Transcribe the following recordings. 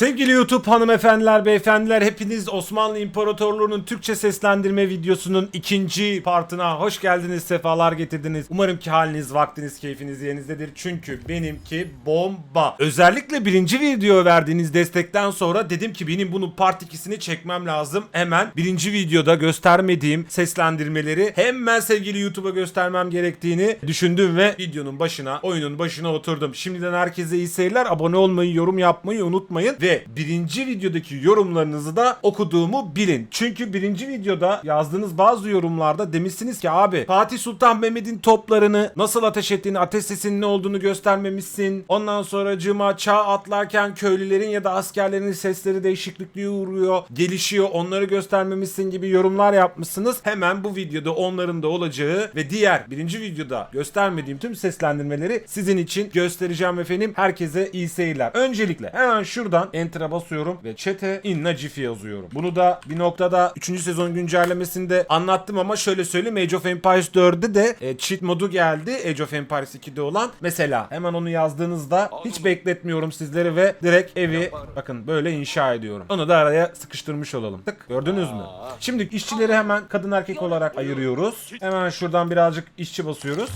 Sevgili YouTube hanımefendiler, beyefendiler hepiniz Osmanlı İmparatorluğu'nun Türkçe seslendirme videosunun ikinci partına hoş geldiniz, sefalar getirdiniz. Umarım ki haliniz, vaktiniz, keyfiniz yerinizdedir. Çünkü benimki bomba. Özellikle birinci video verdiğiniz destekten sonra dedim ki benim bunun part 2'sini çekmem lazım. Hemen birinci videoda göstermediğim seslendirmeleri hemen sevgili YouTube'a göstermem gerektiğini düşündüm ve videonun başına, oyunun başına oturdum. Şimdiden herkese iyi seyirler. Abone olmayı, yorum yapmayı unutmayın ve birinci videodaki yorumlarınızı da okuduğumu bilin. Çünkü birinci videoda yazdığınız bazı yorumlarda demişsiniz ki abi Fatih Sultan Mehmet'in toplarını nasıl ateş ettiğini, ateş sesinin ne olduğunu göstermemişsin. Ondan sonra cıma çağ atlarken köylülerin ya da askerlerin sesleri değişiklikliğe uğruyor, gelişiyor. Onları göstermemişsin gibi yorumlar yapmışsınız. Hemen bu videoda onların da olacağı ve diğer birinci videoda göstermediğim tüm seslendirmeleri sizin için göstereceğim efendim. Herkese iyi seyirler. Öncelikle hemen şuradan enter'a basıyorum ve chat'e inna cifi yazıyorum. Bunu da bir noktada 3. sezon güncellemesinde anlattım ama şöyle söyleyeyim Age of Empires 4'de de e, cheat modu geldi. Age of Empires 2'de olan. Mesela hemen onu yazdığınızda hiç bekletmiyorum sizleri ve direkt evi bakın böyle inşa ediyorum. Onu da araya sıkıştırmış olalım. Tık gördünüz mü? Şimdi işçileri hemen kadın erkek olarak ayırıyoruz. Hemen şuradan birazcık işçi basıyoruz.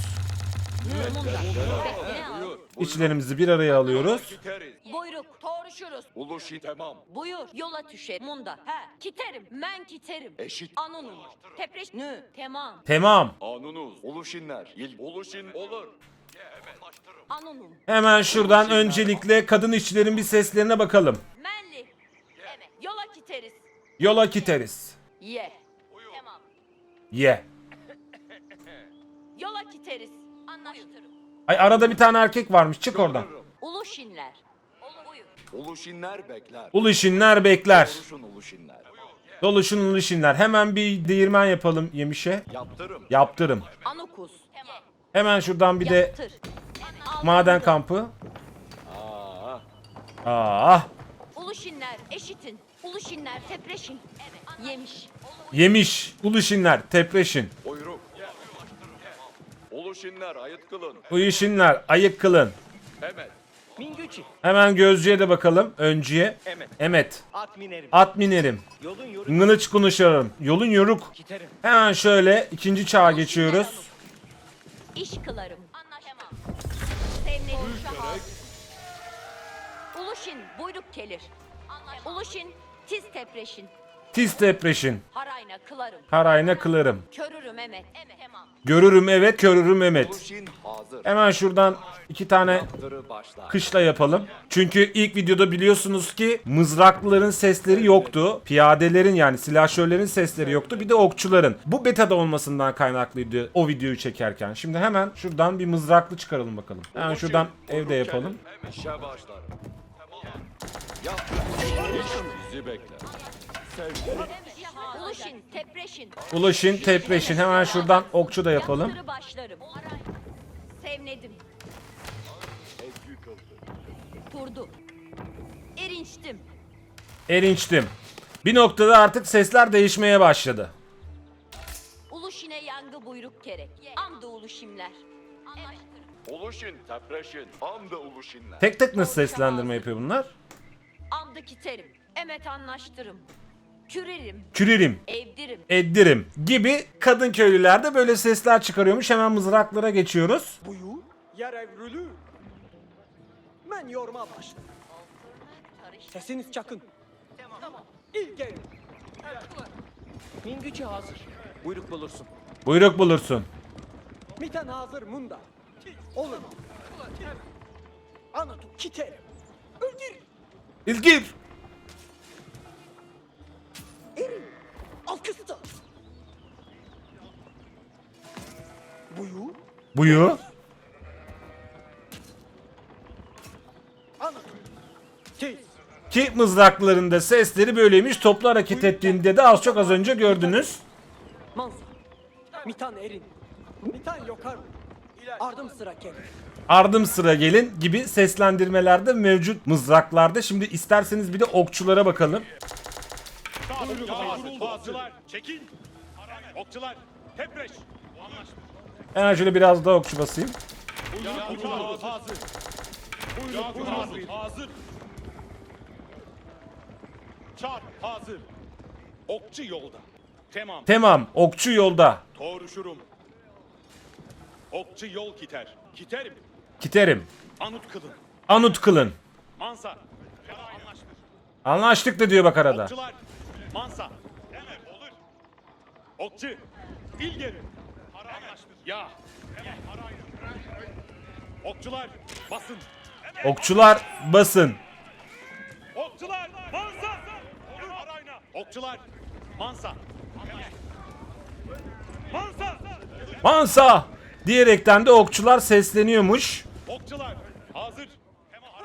İşçilerimizi bir araya alıyoruz. Buyruk, toruşuruz. Uluşi tamam. Buyur, yola tüşe, munda. He, kiterim, men kiterim. Eşit. Anunun, tepreş, nü, temam. Tamam. Anunuz. Uluşinler. İl. Uluşin olur. Anunun, Hemen şuradan öncelikle kadın işçilerin bir seslerine bakalım. menli. Evet, yola kiteriz. Yola kiteriz. Ye. Tamam. Ye. Yola kiteriz. Anlaştırım. Ay arada bir tane erkek varmış. Çık oradan. Uluşinler. Uluşinler bekler. Uluşinler bekler. Uluşun uluşinler. Doluşun uluşinler. Hemen bir değirmen yapalım yemişe. Yaptırım. Yaptırım. Anukus. Hemen şuradan bir de Yaptır. maden kampı. Aa. Ah. Uluşinler, eşitin. Uluşinler, tepreşin. Evet. Yemiş. Yemiş. Uluşinler. Tepreşin. Buyruk. Uluşinler ayıt kılın. Uyuşinler. Ayık kılın. Hemen. Mingüçi, Hemen gözcüye de bakalım. Öncüye. Emet, Emet. at minerim, At minerim. yolun yoru Ngılıç konuşarım. Yolun yoruk. kiterim, Hemen şöyle ikinci çağa geçiyoruz. İş kılarım. Anlaşamam. Sevnedim şahı. Uluşin buyruk gelir. Uluşin tiz tepreşin. Tiz tepreşin. Harayna kılarım. Harayna kılarım. Körürüm emet. Tamam. Görürüm evet, körürüm hazır. Hemen şuradan iki tane kışla yapalım. Çünkü ilk videoda biliyorsunuz ki mızraklıların sesleri yoktu. Piyadelerin yani silahşörlerin sesleri yoktu. Bir de okçuların. Bu betada olmasından kaynaklıydı o videoyu çekerken. Şimdi hemen şuradan bir mızraklı çıkaralım bakalım. Hemen şuradan evde yapalım. Bizi bekler. Uluşin tepreşin. Ulaşın, tepreşin. Hemen şuradan okçu da yapalım. Sevnedim. Turdu. Erinçtim. Erinçtim. Bir noktada artık sesler değişmeye başladı. Uluşine yangı buyruk gerek. Amdı uluşimler. Anlaştırım. Uluşin tepreşin. Amda uluşinler. Tek tek nasıl seslendirme yapıyor bunlar? Amdı kiterim. Emet anlaştırım. Kürerim. Kürerim. Evdirim. Eddirim gibi kadın köylülerde böyle sesler çıkarıyormuş. Hemen mızraklara geçiyoruz. buyu, yer evrülü. Men yorma başlarım. Sesiniz çakın. Tamam. İlk gelin. Mingüçi hazır. Buyruk bulursun. Buyruk bulursun. Miten hazır munda. Olur. Anatu kiterim. Öldür. İlgir. Alkışta. Buyu, Buyu. Ki mızraklarında sesleri böyleymiş. Toplu hareket ettiğinde de az çok az önce gördünüz. Mansa. Mitan erin. Mitan yokar. Ardım sıra gelir. Ardım sıra gelin gibi seslendirmelerde mevcut mızraklarda. Şimdi isterseniz bir de okçulara bakalım. Okçular çekil. Okçular tepreş. Şöyle biraz daha okçu basayım. Okçular hazır. Buyurun hazır. Hazır. Çar hazır. Okçu yolda. Tamam. Tamam. Okçu yolda. Doğruşurum. Okçu yol kiter. Kiterim. Kiterim. Anut kılın. Anut kılın. Mansa. Anlaştık da diyor bak arada. Okçular. Mansa. Hemen olur. Okçu. İlgeri. Anlaştık. Ya. Okçular. Basın. Okçular basın. Okçular. Mansa. Olur arayna. Okçular. Mansa. Mansa. Mansa diyerekten de okçular sesleniyormuş. Okçular. Hazır.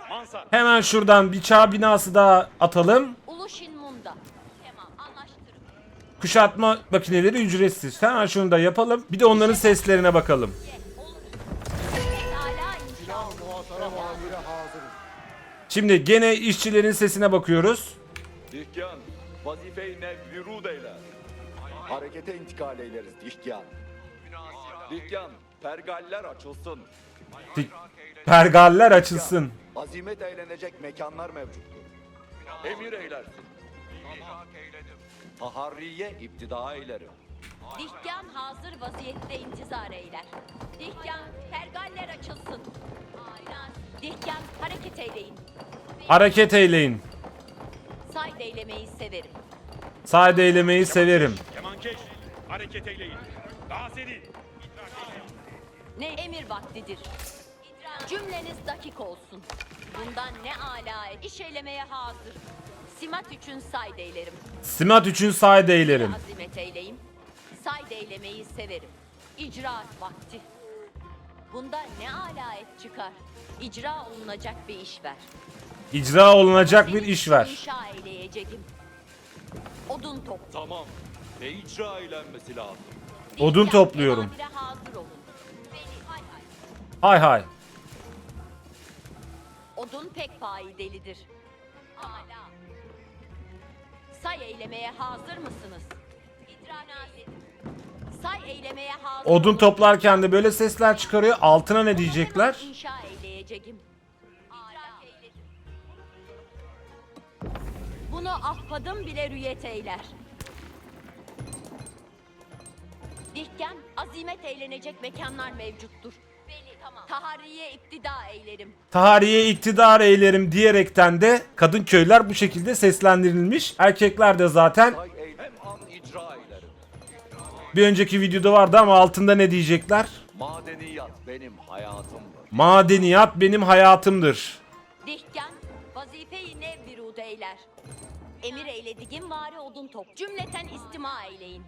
Mansa. Hemen şuradan bir çağ binası daha atalım. Ulushin Munda. Tamam anlaştırın. Kuşatma makineleri ücretsiz. Hemen şunu da yapalım. Bir de onların seslerine bakalım. Şimdi gene işçilerin sesine bakıyoruz. Dihkyan, vazifeyi ne virud eyler. Harekete intikal eyleriz Dihkyan. Dihkyan, pergaller açılsın. Pergaller açılsın. Azimet eğlenecek mekanlar mevcuttur. Emir eylersin. Taharriye iptida eylerim. Dihkan hazır vaziyette intizar eyler. Dihkan pergaller açılsın. Dihkan hareket eyleyin. Hareket eyleyin. Sayd eylemeyi severim. Sade eylemeyi severim. Kemankeş. Hareket eyleyin. Daha seri. Ne emir vaktidir. Cümleniz dakik olsun. Bundan ne ala et. İş eylemeye hazır. Simat için sayd eylerim. Simat için sade eylerim. Azimet eyleyim. Sayd eylemeyi severim. İcraat vakti. Bunda ne ala et çıkar. İcra olunacak bir iş ver. İcra olunacak bir iş ver. İnşa eyleyeceğim. Odun top. Tamam. Ne icra eylenmesi lazım? Odun topluyorum. emamire hazır olun. Beni hay hay. Hay hay. Odun pek delidir. Ala. Say eylemeye hazır mısınız? Say eylemeye hazır Odun toplarken de böyle sesler çıkarıyor. Altına ne diyecekler? İnşa eyleyeceğim. Bunu ahfadım bile rüyet eyler. Dihken azimet eğlenecek mekanlar mevcuttur. Taharriye iptida eylerim. Tarihe iktidar eylerim diyerekten de kadın köyler bu şekilde seslendirilmiş. Erkekler de zaten icra eylerim. bir önceki videoda vardı ama altında ne diyecekler? Madeniyat benim hayatımdır. Madeniyat benim hayatımdır. Dihken vazifeyi nev virud eyler. Emir eylediğim vari odun top. Cümleten istima eyleyin.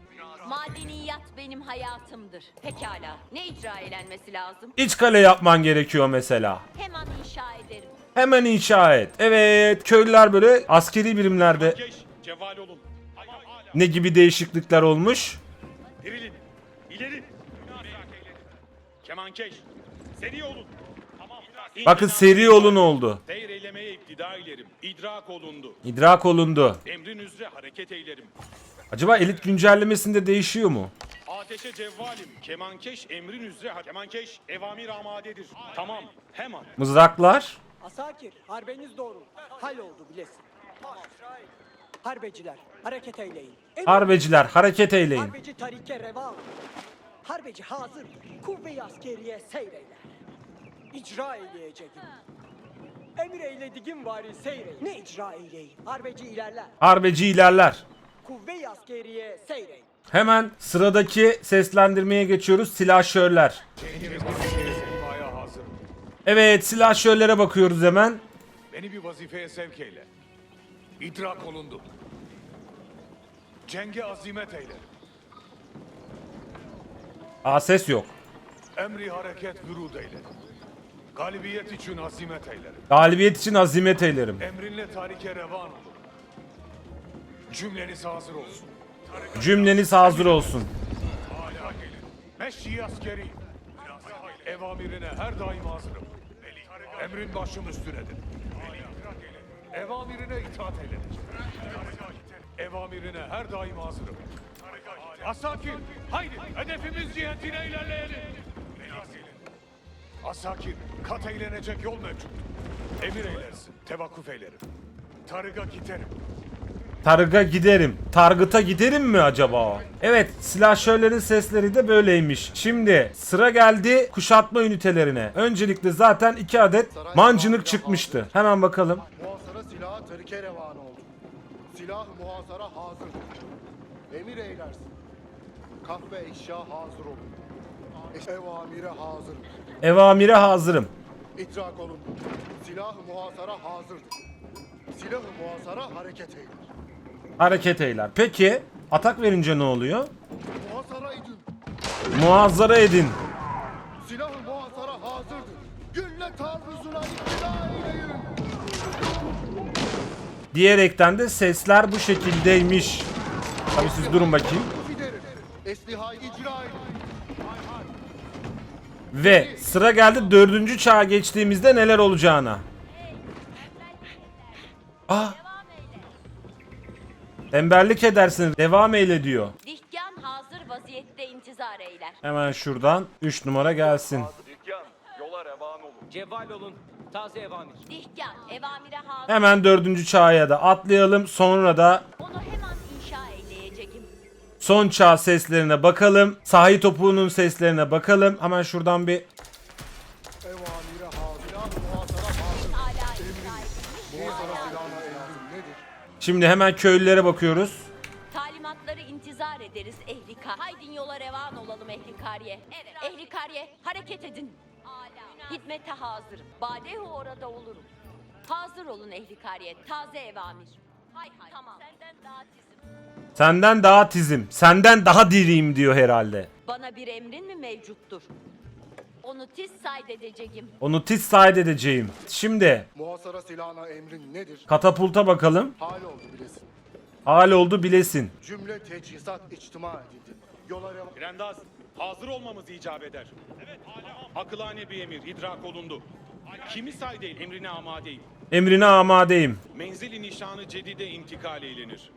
Madeniyat benim hayatımdır. Pekala. Ne icra eylenmesi lazım? İç kale yapman gerekiyor mesela. Hemen inşa ederim. Hemen inşa et. Evet köylüler böyle askeri birimlerde. Ceval olun. Ne gibi değişiklikler olmuş? Dirilin. İleri. Kemankeş. Seri olun. Tamam. Bakın seri olun oldu. Seyir eylemeye iptida eylerim. İdrak olundu. İdrak olundu. Emrin üzere hareket eylerim. Acaba elit güncellemesinde değişiyor mu? Ateşe cevvalim. Kemankeş emrin üzere. Kemankeş evamir amadedir. Tamam. Hemen. Mızraklar. Asakir, harbeniz doğru. Hal oldu bilesin. Harbeciler, hareket eyleyin. Emir- Harbeciler hareket eyleyin. Harbeci tarike reva olun. Harbeci hazır. Kuvve-i askeriye seyreyler. İcra eyleyeceğim. Emir eylediğim vari seyreyin. Ne icra eyleyin? Harbeci ilerler. Harbeci ilerler. Kuvve-i askeriye seyreyin. Hemen sıradaki seslendirmeye geçiyoruz. Silahşörler. Evet silahşörlere bakıyoruz hemen. Beni bir vazifeye sevk eyle. İdrak olundu. Cenge azimet eyle. Aa ses yok. Emri hareket vürud eyle. Galibiyet için azimet eylerim. Galibiyet için azimet eylerim. Emrinle tarike revan olur. Cümleniz hazır olsun. Cümleniz hazır olsun. Hala gelin. Meşyi askeri. Evamirine her daim hazırım. Emrin başım üstünedir. Evamirine itaat eylenecek. Evamirine her daim hazırım. Asakir, haydi hedefimiz cihetine ilerleyelim. Asakir, kat eğlenecek yol mevcut. Emir eylersin, tevakkuf eylerim. Tarıga giderim. Targa giderim. Targıta giderim mi acaba? Evet silahşörlerin sesleri de böyleymiş. Şimdi sıra geldi kuşatma ünitelerine. Öncelikle zaten iki adet mancınık çıkmıştı. Hemen bakalım. Muhasara silahı terike revan oldu. Silah muhasara hazır. Emir eylersin. Kahve eşya hazır olun. Ev amire hazır. Evamire hazırım. İdrak olun. Silah muhasara hazırdır. Silah muhasara hareket eyler. Hareket eyler. Peki atak verince ne oluyor? Muhasara edin. Muazzara edin. Silah muhasara hazırdır. Gülle taarruzuna eyleyin. Diyerekten de sesler bu şekildeymiş. Tabii siz durun bakayım. Fiderim. Eslihayı icra edin. Ve sıra geldi dördüncü çağa geçtiğimizde neler olacağına. Ah. Tembellik edersin. Devam eyle diyor. Dihkan hazır vaziyette intizar eyler. Hemen şuradan 3 numara gelsin. Dükkan, yola revan olun. Cevval olun. Taze evamir. Dihkan evamire hazır. Hemen dördüncü çağa da atlayalım. Sonra da Onu hemen inşa eyleyeceğim. son çağ seslerine bakalım. Sahi topuğunun seslerine bakalım. Hemen şuradan bir Şimdi hemen köylülere bakıyoruz. Talimatları intizar ederiz ehli kar. Haydin yola revan olalım ehli kariye. Evet. Ehli kariye hareket edin. Hizmete hazırım. Badehu orada olurum. Hazır olun ehli kariye. Taze evamir. Hay hay. Tamam. Senden daha tizim. Senden daha tizim, senden daha diriyim diyor herhalde. Bana bir emrin mi mevcuttur? Onu tiz saydedeceğim. Onu tiz side edeceğim. Şimdi Muhasara silahına emrin nedir? katapulta bakalım. Hal oldu bilesin. Hal oldu bilesin. Cümle teçhizat içtima edildi. Yola revan. Grendaz, hazır olmamız icap eder. Evet, akılane bir emir idrak olundu. Kimi say değil, emrine amadeyim. Emrine amadeyim. Menzili nişanı cedide intikal eylenir.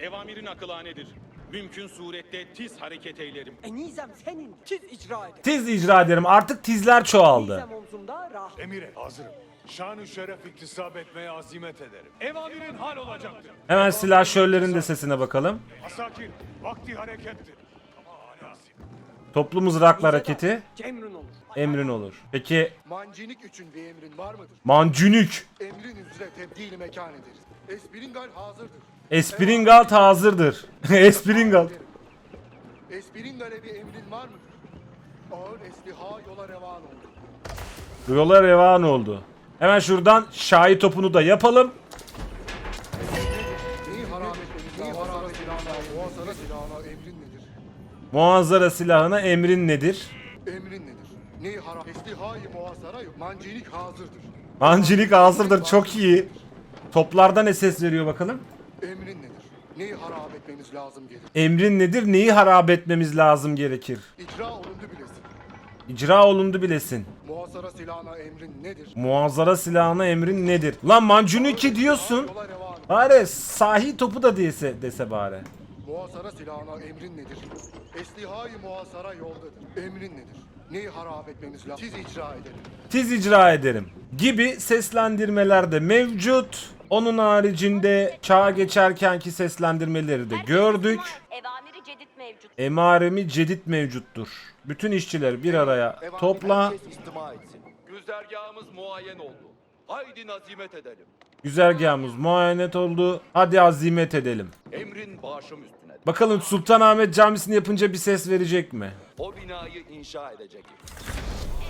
Evamirin akılanedir. Mümkün surette tiz hareket eylerim. E nizam senin tiz icra eder. Tiz icra ederim. Artık tizler çoğaldı. Nizam omzumda rahat. Emire hazırım. Şanı şeref iktisap etmeye azimet ederim. Evamirin hal olacaktır. Hemen silahşörlerin de sesine bakalım. Asakin, vakti harekettir. Ama asim. Toplu mızraklı hareketi Cemrün olur. Emrin olur. Peki Mancinik için bir emrin var mıdır? mancünük. Emrin üzere tebdil mekan ederiz. Espringal hazırdır. Espringalt hazırdır. Espringalt. Espringal'e bir emrin var mıdır? Ağır esliha yola revan oldu. Yola revan oldu. Hemen şuradan şahi topunu da yapalım. Neyi silahına, muhasara silahına emrin nedir? Muazzara silahına emrin nedir? Emrin nedir? Neyi harap? Eslihayı muhasara yok. Mancinik hazırdır. Mancilik hazırdır çok iyi. Toplarda ne ses veriyor bakalım? Emrin nedir? Neyi harap etmemiz lazım gelir? Emrin nedir? Neyi harap etmemiz lazım gerekir? İcra olundu bilesin. İcra olundu bilesin. Muhasara silahına emrin nedir? Muazzara silahına emrin nedir? Lan Mancuniki diyorsun. Bari sahi topu da dese, dese bari. Muhasara silahına emrin nedir? Eslihayı muhasara yoldadır. Emrin nedir? Neyi harap etmemiz lazım? Siz icra edelim. Tiz icra ederim. Gibi seslendirmeler de mevcut. Onun haricinde çağa geçerkenki seslendirmeleri de gördük. Evamiri cedid mevcut. Emaremi cedid mevcuttur. Bütün işçileri bir araya topla. Güzergahımız muayyen oldu. Haydi nazimet edelim. Güzergahımız muayenet oldu. Hadi azimet edelim. Emrin başım üstüne. Bakalım Sultanahmet Camisi'ni yapınca bir ses verecek mi? O binayı inşa edecek.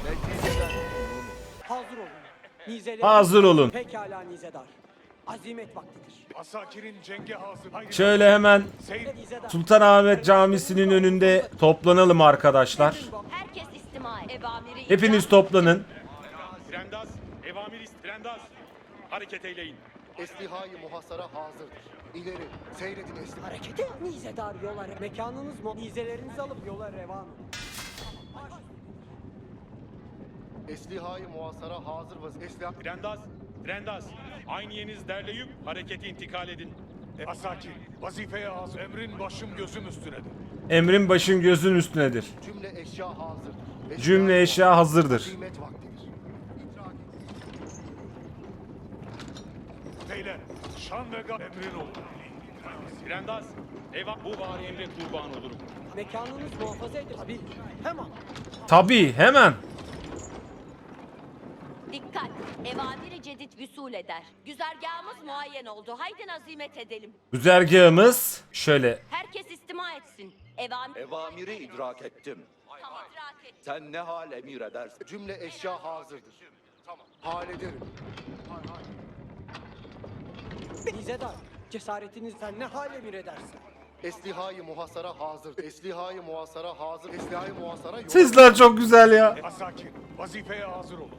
Neticede Hazır olun. Nizeler. Hazır olun. Pekala nizedar. Azimet vaktidir. Asakirin cenge hazır. Haydi. Şöyle hemen. Sultanahmet Camisi'nin önünde toplanalım arkadaşlar. Herkes istima Hepiniz toplanın. Grendaz, evamir ist. Grendaz. Hareket eyleyin. Eslihayı muhasara hazırdır. İleri seyredin esliha. Harekete nizedar yola re- Mekanınız mı? Nizelerinizi alıp yola revan olun. Eslihayı muhasara hazır vaz. Esliha Grendaz, Grendaz. Ayniyeniz derleyip harekete intikal edin. Asaki, vazifeye hazır. Emrin başım gözüm üstünedir. Emrin başın gözün üstünedir. cümle eşya hazırdır. Cümle eşya hazırdır. Kıymet vaktidir. İdrak edin. Beyler, şan ve gam emrin oldu. Sirendaz, eyvah bu bari emre kurban olurum. Mekanınız muhafaza edin. Tabii. Hemen. Tabii hemen. Dikkat! Evamiri cedid vüsul eder. Güzergahımız muayyen oldu. Haydi nazimet edelim. Güzergahımız şöyle. Herkes istima etsin. Evamir Evamiri idrak ettim. tam idrak et. Sen ne hal emir edersin? Cümle eşya hazırdır. Hallederim. Nizedar, cesaretinizden ne hal emir edersin? Eslihayı muhasara hazır. Eslihayı muhasara hazır. Eslihayı muhasara yok. Sesler çok güzel ya. Asakir, vazifeye hazır olun.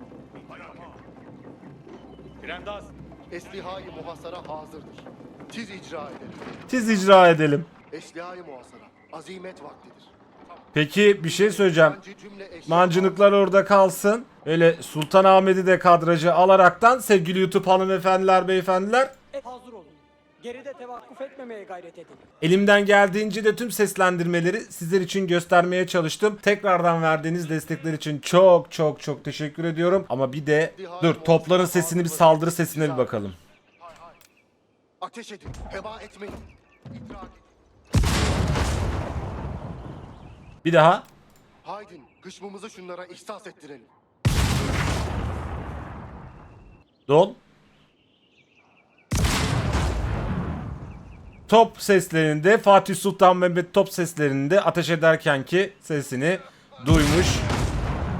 Sirendaz, Eslihayı muhasara hazırdır. Tiz icra edelim. Tiz icra edelim. Eslihayı muhasara. Azimet vaktidir. Peki bir şey söyleyeceğim. Mancınıklar orada kalsın. Öyle Sultanahmet'i de kadrajı alaraktan sevgili YouTube hanımefendiler, beyefendiler. Geride tevakkuf etmemeye gayret edin. Elimden geldiğince de tüm seslendirmeleri sizler için göstermeye çalıştım. Tekrardan verdiğiniz destekler için çok çok çok teşekkür ediyorum. Ama bir de dur topların sesini bir saldırı sesine bir bakalım. Ateş edin. Heba etmeyin. İdrak edin. Bir daha. Haydin kışmımızı şunlara ihsas ettirelim. Dol. Top seslerinde Fatih Sultan Mehmet top seslerinde ateş ederken ki sesini duymuş.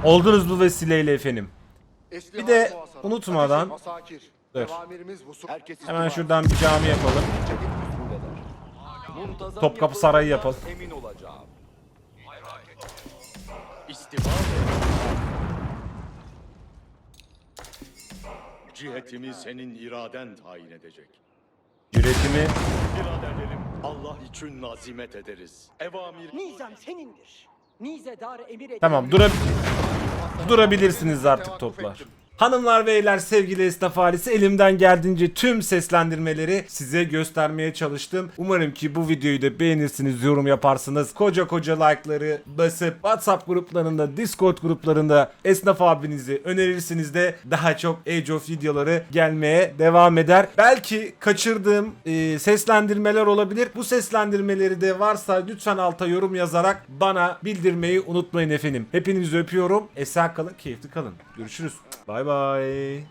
Oldunuz bu vesileyle efendim. Bir de unutmadan-. Dur. Hemen şuradan bir cami yapalım. Topkapı Sarayı yapalım. Cihetimi senin iraden tayin edecek. Üretimi Biraderlerim Allah için nazimet ederiz. Evamir Nizam senindir. Nizedar emir edin. Tamam dura durabilirsiniz artık toplar. Hanımlar beyler sevgili esnaf ailesi elimden geldiğince tüm seslendirmeleri size göstermeye çalıştım. Umarım ki bu videoyu da beğenirsiniz, yorum yaparsınız. Koca koca like'ları basıp WhatsApp gruplarında, Discord gruplarında esnaf abinizi önerirsiniz de daha çok Age of videoları gelmeye devam eder. Belki kaçırdığım e, seslendirmeler olabilir. Bu seslendirmeleri de varsa lütfen alta yorum yazarak bana bildirmeyi unutmayın efendim. Hepinizi öpüyorum. Esen kalın, keyifli kalın. Görüşürüz. Bay ายบาย